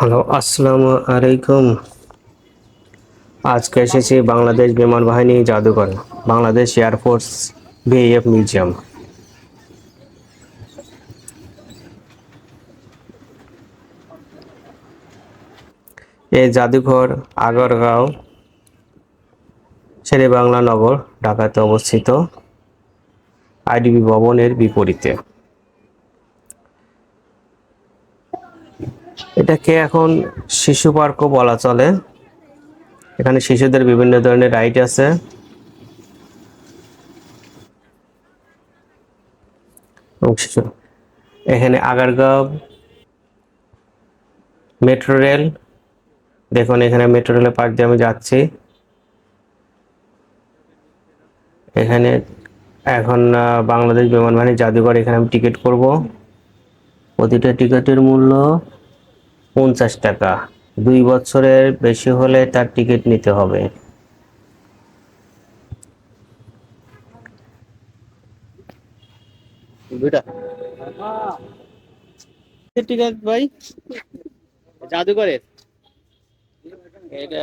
Hello, আসসালামু আলাইকুম। আজকে এসেছি বাংলাদেশ বিমান বাহিনী জাদুঘর, বাংলাদেশ এয়ারফোর্স বিএফ মিউজিয়াম। এই জাদুঘর আগারগাঁও শেরে বাংলা নগর, ঢাকাতে অবস্থিত। আইডিবি ভবনের বিপরীতে। এটাকে এখন শিশু পার্কও বলা চলে। এখানে শিশুদের বিভিন্ন ধরনের রাইড আছে। এখানে আগারগাঁও মেট্রো রেল। দেখুন, এখানে মেট্রো রেলের পাশ দিয়ে আমি যাচ্ছি। এখানে এখন বাংলাদেশ বিমান বাহিনী জাদুঘর, এখানে আমি টিকিট করব। প্রতিটা টিকিটের মূল্য পঞ্চাশ টাকা। দুই বছরের বেশি হলে তার টিকিট নিতে হবে। টিকিট ভাই। জাদুঘরে এটা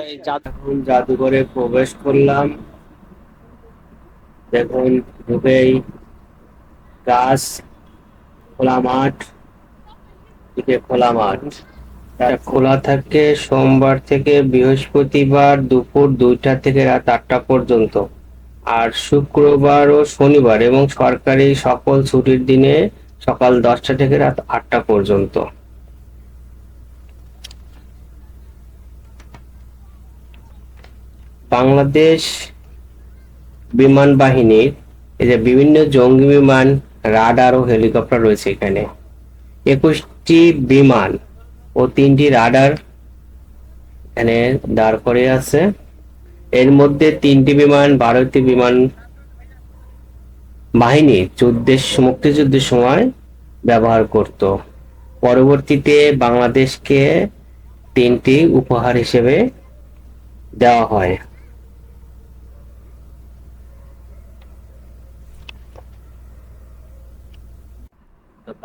এখন জাদুঘরে প্রবেশ করলাম। দেখুন ঢুকেই গাছ খোলা মাঠ দিকে খোলা মাঠ। খোলা থাকে সোমবার থেকে বৃহস্পতিবার দুপুর দুইটা থেকে রাত আটটা পর্যন্ত। আর শুক্রবার ও শনিবার এবং সরকারি সকল ছুটির দিনে সকাল দশটা থেকে রাত আটটা পর্যন্ত। বাংলাদেশ বিমান বাহিনীর এই যে বিভিন্ন জঙ্গি বিমান, রাডার ও হেলিকপ্টার রয়েছে এখানে। একুশটি বিমান ও তিনটি রাডার এখানে দাঁড় করে আছে। এর মধ্যে তিনটি বিমান ভারতীয় বিমান বাহিনী যুদ্ধের মুক্তিযুদ্ধের সময় ব্যবহার করত। পরবর্তীতে বাংলাদেশকে তিনটি উপহার হিসেবে দেওয়া হয়।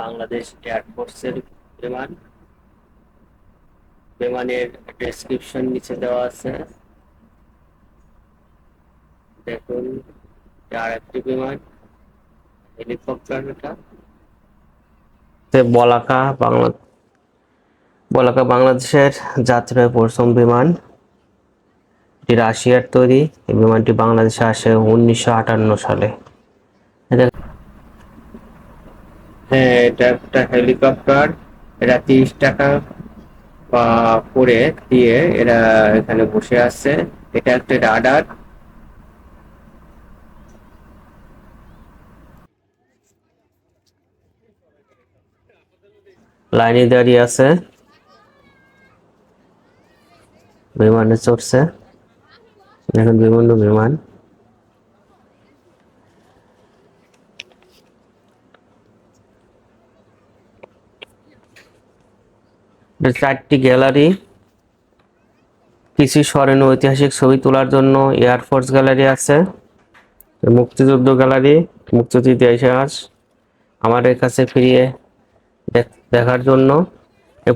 বাংলাদেশ এয়ারফোর্সের বিমান বিমানের ডেসক্রিপশন নিচে দেওয়া আছে। দেখুন আর একটি বিমান হেলিকপ্টার এটা। বলাকা বাংলা বলাকা বাংলাদেশের যাত্রায় প্রথম বিমান। এটি রাশিয়ার তৈরি। এই বিমানটি বাংলাদেশে আসে উনিশশো আটান্ন সালে। হ্যাঁ এটা একটা হেলিকপ্টার এটা তিরিশ টাকা বা করে দিয়ে এরা এখানে বসে আছে। এটা একটা রাডার। লাইনে দাঁড়িয়ে আছে। বিমানে চড়ছে। এখন বিভিন্ন বিমান। চারটি গ্যালারি। কিছু স্মরণীয় ঐতিহাসিক ছবি তোলার জন্য এয়ারফোর্স গ্যালারি আছে। মুক্তিযুদ্ধ গ্যালারি মুক্তিযুদ্ধ ইতিহাস আমাদের কাছে ফিরিয়ে দেখার জন্য।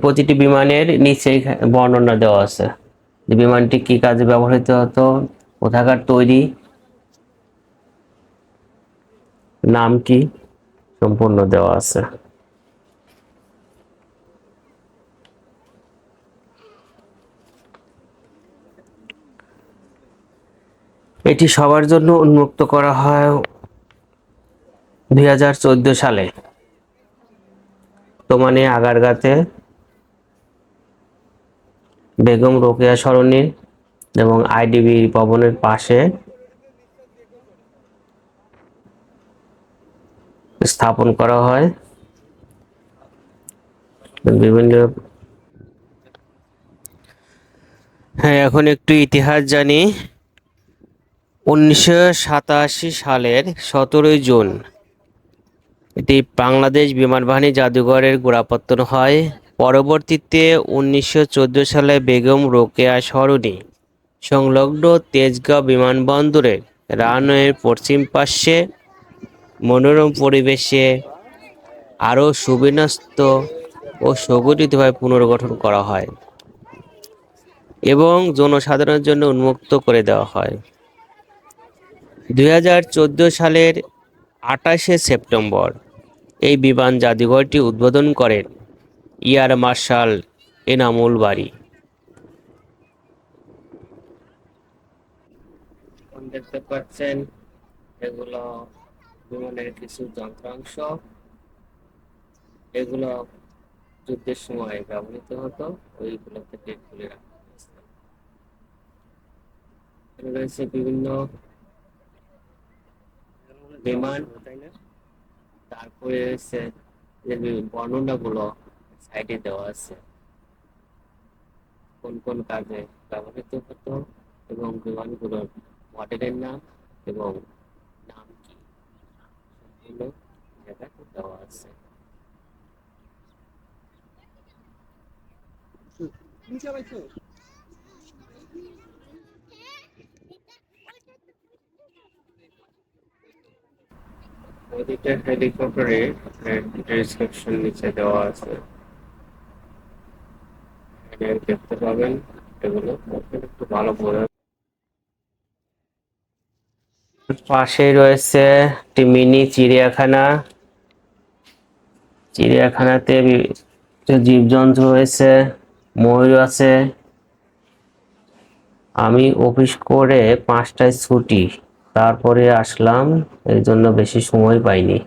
প্রতিটি বিমানের নিচেই বর্ণনা দেওয়া আছে। যে বিমানটি কি কাজে ব্যবহৃত হতো, কোথাকার তৈরি, নাম কি, সম্পূর্ণ দেওয়া আছে। এটি সবার জন্য উন্মুক্ত করা হয় দুই হাজার চোদ্দ সালে। বর্তমানে আগারগাতে বেগম রোকেয়া সরণি এবং আইডিবি ভবনের পাশে স্থাপন করা হয়। বিভিন্ন হ্যাঁ এখন একটু ইতিহাস জানি। উনিশশো সাতাশি সালের সতেরোই জুন এটি বাংলাদেশ বিমান বাহিনী জাদুঘরের গোড়াপত্তন হয়। পরবর্তীতে উনিশশো চোদ্দ সালে বেগম রোকেয়া সরণি সংলগ্ন তেজগাঁও বিমানবন্দরের রানওয়ের পশ্চিম পার্শ্বে মনোরম পরিবেশে আরও সুবিন্যস্ত ও সংগঠিতভাবে পুনর্গঠন করা হয় এবং জনসাধারণের জন্য উন্মুক্ত করে দেওয়া হয়। দুই হাজার চোদ্দ সালের আঠাশে সেপ্টেম্বর এই বিমান জাদুঘরটি উদ্বোধন করেন ইয়ার মার্শাল এনামুল বাড়ি দেখতে পাচ্ছেন এগুলো বিমানের কিছু যন্ত্রাংশ। এগুলো যুদ্ধের সময় ব্যবহৃত হতো ওইগুলো থেকে খুলে রাখা রয়েছে বিভিন্ন বিমান, তারপরে রয়েছে যে বর্ণনা গুলো সাইডে দেওয়া আছে। কোন কোন কাজে ব্যবহৃত হতো এবং বিমানগুলোর মডেলের নাম এবং নাম কি? জায়গায় দেওয়া আছে। ওদিকে হেলিকপ্টারে ডেসক্রিপশন নিচে দেওয়া আছে। দেখতে পাবেন এগুলো। একটু ভালো বোঝা পাশে রয়েছে একটি মিনি চিড়িয়াখানা। চিড়িয়াখানাতে জীবজন্তু রয়েছে, ময়ূর আছে। আমি অফিস করে পাঁচটায় ছুটি। তারপরে আসলাম এই জন্য বেশি সময় পাইনি।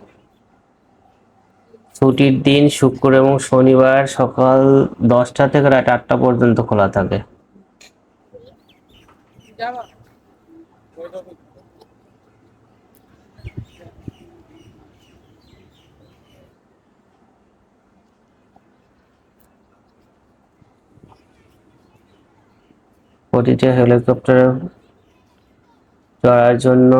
ছুটির দিন শুক্র এবং শনিবার সকাল দশটা থেকে রাত আটটা পর্যন্ত খোলা থাকে। প্রতিটা হেলিকপ্টার চড়ার জন্য।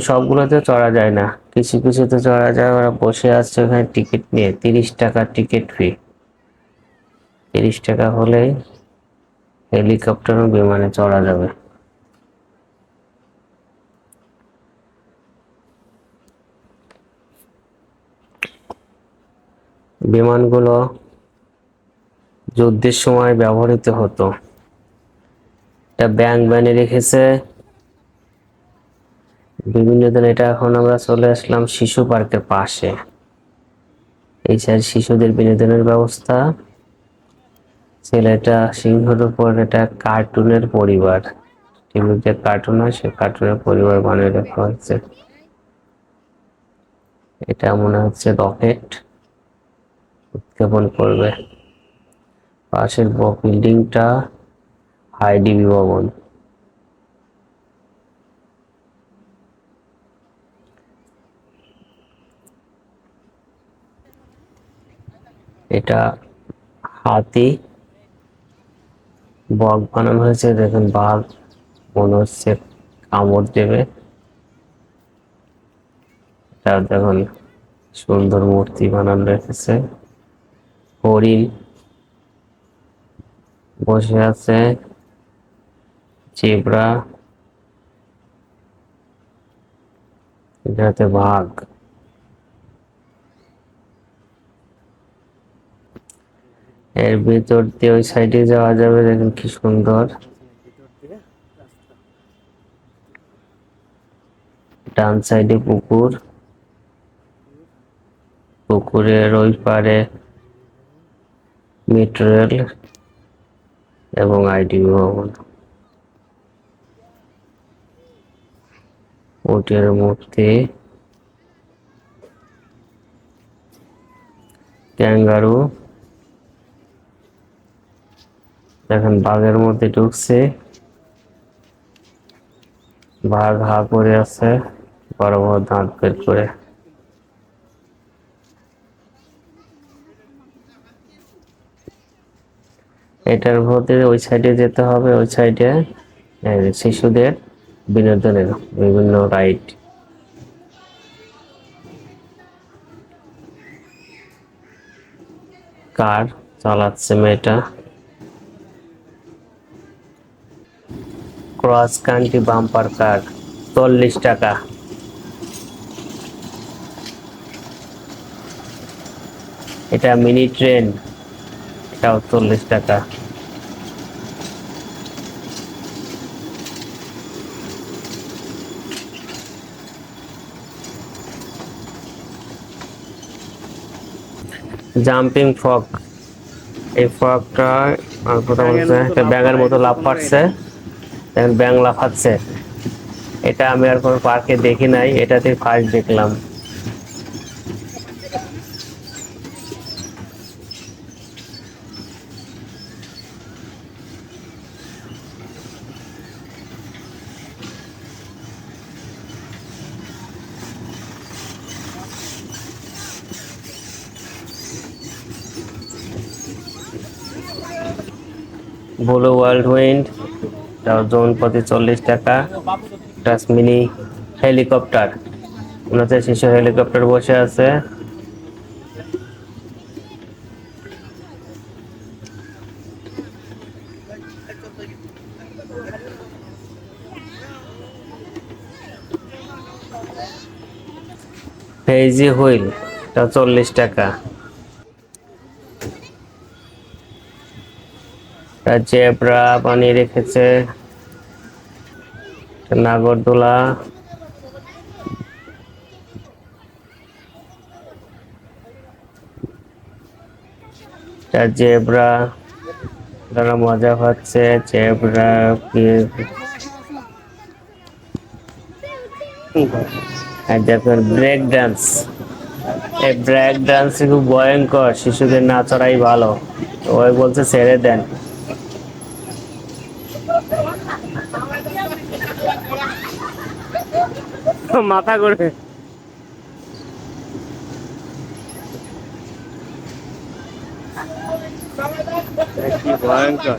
সবগুলোতে চড়া যায় না। কিছু কিছুতে চড়া যায়। ওরা বসে আছে ওখানে টিকিট নিয়ে। তিরিশ টাকা টিকিট ফি। তিরিশ টাকা হলেই হেলিকপ্টার বিমানে চড়া যাবে। বিমানগুলো যুদ্ধের সময় ব্যবহৃত হতো। এটা ব্যাংক ব্যানে রেখেছে। বিভিন্ন দিন এটা এখন আমরা চলে আসলাম শিশু পার্কের পাশে। এই সাইড শিশুদের বিনোদনের ব্যবস্থা। ছেলেটা সিংহর উপর এটা কার্টুনের পরিবার। টিভিতে কার্টুন হয় সে কার্টুনের পরিবার বানিয়ে রাখা হয়েছে। এটা মনে হচ্ছে রকেট উৎক্ষেপণ করবে। পাশের বিল্ডিংটা আইডিবি ভবন এটা হাতি। বক বানানো হয়েছে, দেখুন বাঘ মনে হচ্ছে কামড় দেবে। এটা দেখুন সুন্দর মূর্তি বানানো রেখেছে হরিণ বসে আছে। জেব্রা। এটাতে বাঘ। এর ভিতর দিয়ে ওই সাইডে যাওয়া যাবে, দেখুন কি সুন্দর। ডান সাইডে পুকুর। পুকুরের ওই পারে মেট্রো এবং আইডি ভবন। উটের মূর্তি ক্যাঙ্গারু, দেখেন বাঘের মধ্যে ঢুকছে। বাঘ হা করে আছে, বড় বড় দাঁত বের করে। এটার মধ্যে ওই সাইডে যেতে হবে, ওই সাইডে শিশুদের। বিনোদনের বিভিন্ন রাইড। কার চালাচ্ছে মেয়েটা? ক্রস কান্ট্রি বাম্পার কার, চল্লিশ টাকা। এটা মিনি ট্রেন, এটাও চল্লিশ টাকা। জাম্পিং ফক এই ফকটা একটা ব্যাঙের মতো লাভ পাচ্ছে ব্যাং লাফাচ্ছে। এটা আমি আর কোনো পার্কে দেখি নাই এটাতে ফার্স্ট দেখলাম। ব্লু ওয়ার্ল্ড উইন্ড জোন প্রতি চল্লিশ টাকা টাস মিনি হেলিকপ্টার ওনাতে শিশু হেলিকপ্টার বসে আছে। ফেজি হুইল এটা চল্লিশ টাকা। জেব্রা বানিয়ে রেখেছে। নাগরদোলা। জেব্রা। যারা মজা পাচ্ছে জেব্রা ব্রেক ডান্স এই ব্রেক ডান্স খুব ভয়ঙ্কর, শিশুদের না চড়াই ভালো ওই বলছে, ছেড়ে দেন। মাথা করে কি ভয়ঙ্কর।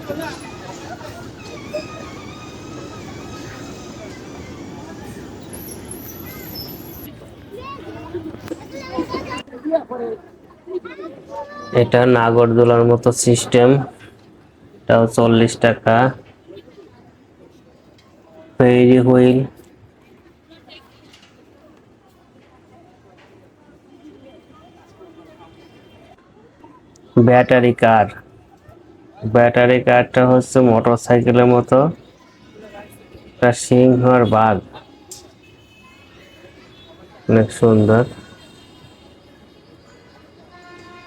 এটা নাগরদোলার মতো সিস্টেম এটাও চল্লিশ টাকা। Ferris wheel battery car? Battery কারটা হচ্ছে মোটর সাইকেলের মতো। একটা সিংহ আর বাঘ। অনেক সুন্দর।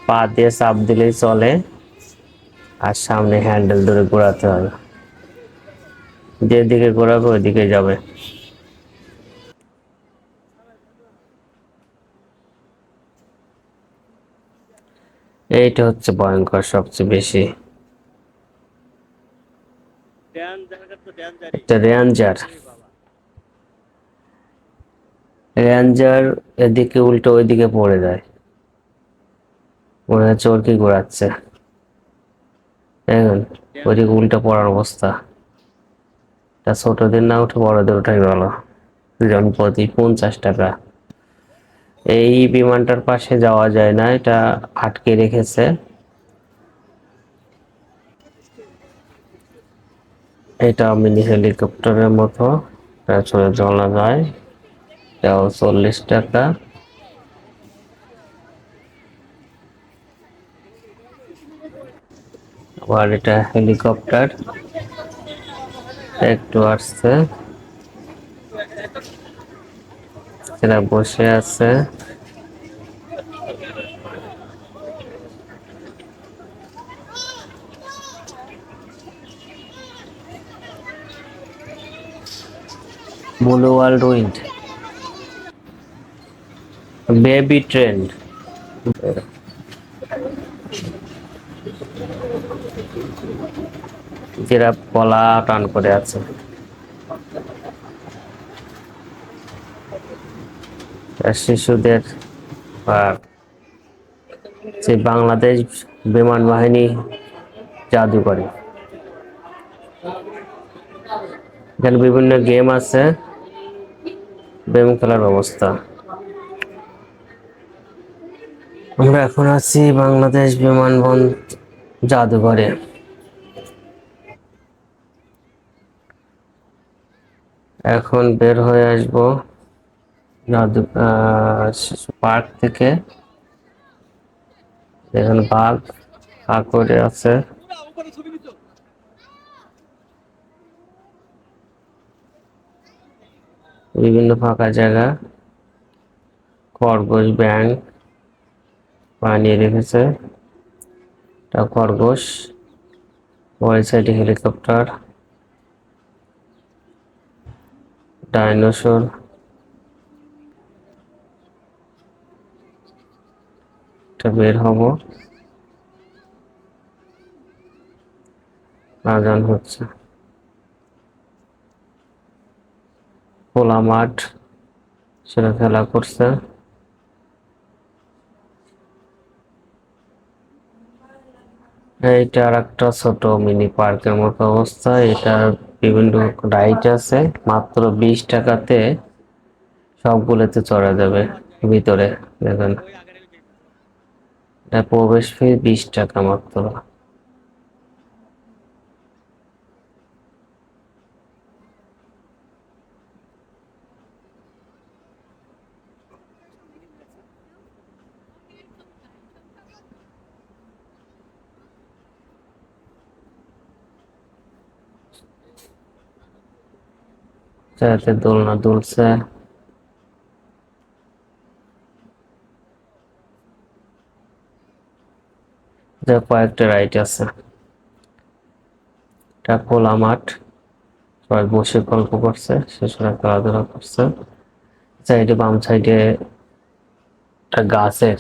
পা দিয়ে চাপ দিলেই চলে। আর সামনে হ্যান্ডেল ধরে ঘোরাতে হবে যেদিকে ঘোরাবে, ওইদিকে যাবে। এইটা হচ্ছে ভয়ঙ্কর সবচেয়ে বেশি। রেঞ্জার। রেঞ্জার এদিকে উল্টো ওইদিকে পড়ে যায়। মনে হচ্ছে ওর কি ঘোরাচ্ছে। দেখুন ওইদিকে উল্টো পড়ার অবস্থা। তা ছোটদের না উঠে বড়দের ওঠাই ভালো। জন প্রতি পঞ্চাশ টাকা। এই বিমানটার পাশে যাওয়া যায় না, এটা আটকে রেখেছে। এটা মিনি হেলিকপ্টারের মতো চলে চলা যায়। এটাও চল্লিশ টাকা। আবার এটা হেলিকপ্টার একটু আসছে। এরা বসে আছে। Blue world wind baby train যেরা পলা টান করে আছে। শিশুদের যে বাংলাদেশ বিমান বাহিনী জাদু করে এখানে বিভিন্ন গেম আছে, গেম খেলার ব্যবস্থা। আমরা এখন আছি বাংলাদেশ বিমানবন্দর জাদুঘরে। এখন বের হয়ে আসব পার্ক থেকে। এখানে বাঘ হা করে আছে। বিভিন্ন ফাঁকা জায়গা। খরগোশ ব্যাং বানিয়ে রেখেছে। খরগোশ। ওই সাইডে হেলিকপ্টার। ডাইনোসর। এটা বের হব। আজান হচ্ছে। খোলা মাঠ, সেটা খেলা করছে। এইটা আর একটা ছোট মিনি পার্কের মতো অবস্থা। এটার বিভিন্ন রাইট আছে মাত্র বিশ টাকাতে সবগুলোতে চড়া যাবে ভিতরে দেখেন। এটা প্রবেশ ফি বিশ টাকা মাত্র। যাতে দোলনা দুলছে। কয়েকটা রাইড আছে। এটা খোলা মাঠ। সবাই বসে গল্প করছে শিশুরা খেলাধুলা করছে। সাইডে, বাম সাইডে একটা গাছের,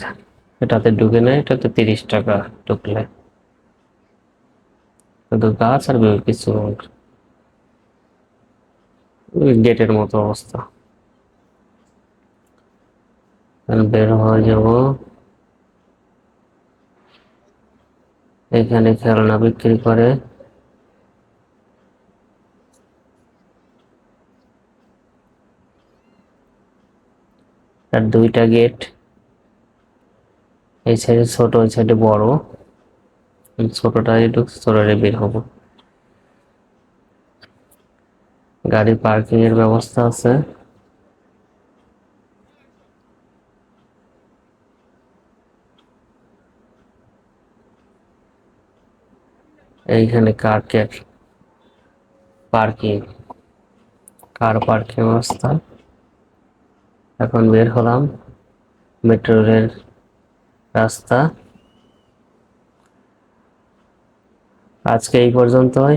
এটাতে ঢুকে নেয়, এটাতে তিরিশ টাকা ঢুকলে। শুধু গাছ আর কিছু গেটের মতো অবস্থা। বের হয়ে যাব। এখানে খেলনা বিক্রি করে। দুইটা গেট। এই সাইডে ছোট ওই সাইডে বড়। ছোটটাই ছোটটাই বের হব। গাড়ি পার্কিং এর ব্যবস্থা আছে। এইখানে কার কার্কের পার্কিং, কার পার্কিং ব্যবস্থা এখন বের হলাম মেট্রো রেল রাস্তা। আজকে এই পর্যন্তই।